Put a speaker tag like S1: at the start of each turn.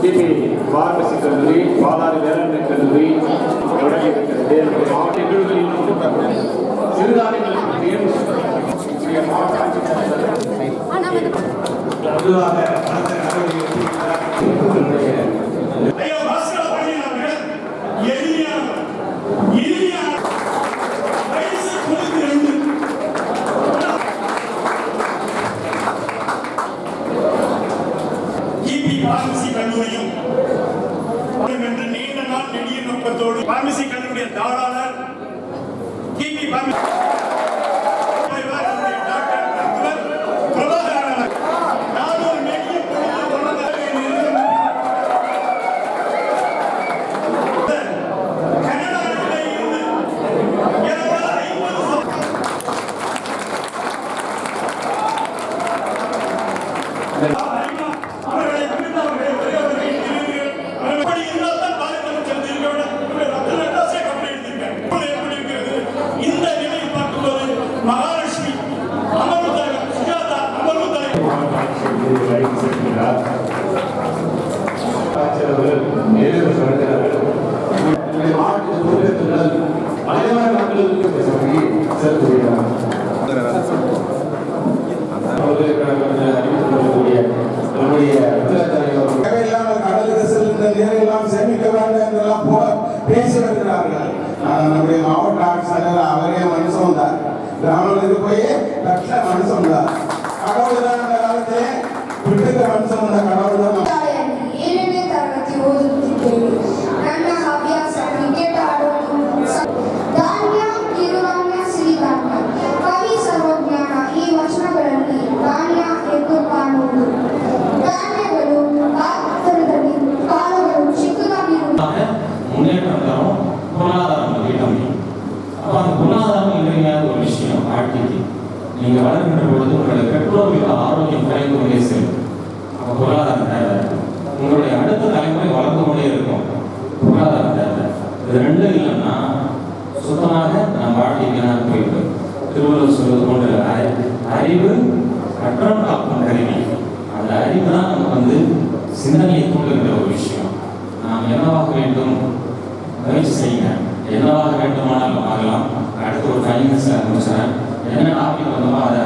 S1: DP pharmacy கல்லூரி பாலாறு வேளாண்மை கல்லூரி தொடங்கி இருக்கிறது மாவட்ட நிகழ்வுகளில் சிறுதானியங்கள் பற்றியும். நம்முடைய மாவட்ட ஆட்சித்தலைவர் பொதுவாக
S2: நோக்கத்தோடு பார்மசி கல்லூரிய தாளாளர் கிபி பார்மசி
S3: போ பேசி வருகிறார்கள் நம்முடைய மாவட்ட ஆட்சியர் அவரே மனுஷன் தான் கிராமங்களுக்கு போய் கட்ட மனுஷன் தான் கடவுள் தான் அந்த காலத்திலே விட்டுக்க மனுஷன் அந்த கடவுள் தான்
S4: ಏಳನೇ ತರಗತಿ ಓದುತ್ತಿದ್ದೇವೆ ನನ್ನ ಹವ್ಯಾಸ ಕ್ರಿಕೆಟ್ ಆಡೋದು ಸ- ಧಾನ್ಯ ಕಿರುಧಾನ್ಯ ಸಿರಿಧಾನ್ಯ ಕವಿ ಸರ್ವಜ್ಞಾನ ಈ ವಚನಗಳಲ್ಲಿ ಧಾನ್ಯ ಎಂದು ಕಾಣುವುದು ಧಾನ್ಯಗಳು ಪಾತ್ರದಲ್ಲಿ ಕಾಳುಗಳು ಚಿಕ್ಕದಾಗಿರುವುದು
S5: முன்னேற்றம் தரும் பொருளாதாரம் ஈட்டம் அப்போ அந்த பொருளாதாரம் இன்றைய ஒரு விஷயம் வாழ்க்கைக்கு நீங்கள் வளர்கின்ற பொழுது உங்களுடைய பெற்றோர்கள் ஆரோக்கியம் குறைந்து கொண்டே செல்லும் பொருளாதார தேவை. உங்களுடைய அடுத்த தலைமுறை வளர்ந்து கொண்டே இருக்கும். பொருளாதார தேவை. இது ரெண்டும் இல்லைன்னா சுத்தமாக நான் வாழ்க்கை வீணாக திருவள்ளுவர் சொல்வது போன்ற அறிவு கற்றம் காக்கும் கருவி. அந்த அறிவு தான் நமக்கு வந்து சிந்தனையை தூண்டுகின்ற ஒரு விஷயம். நாம் என்னவாக வேண்டும்? முயற்சி செய்யுங்க. என்னவாக வேண்டுமானாலும் ஆகலாம். அடுத்து ஒரு டைம் முடிச்சுறேன் என்ன டாபிக் வந்தோமோ அதை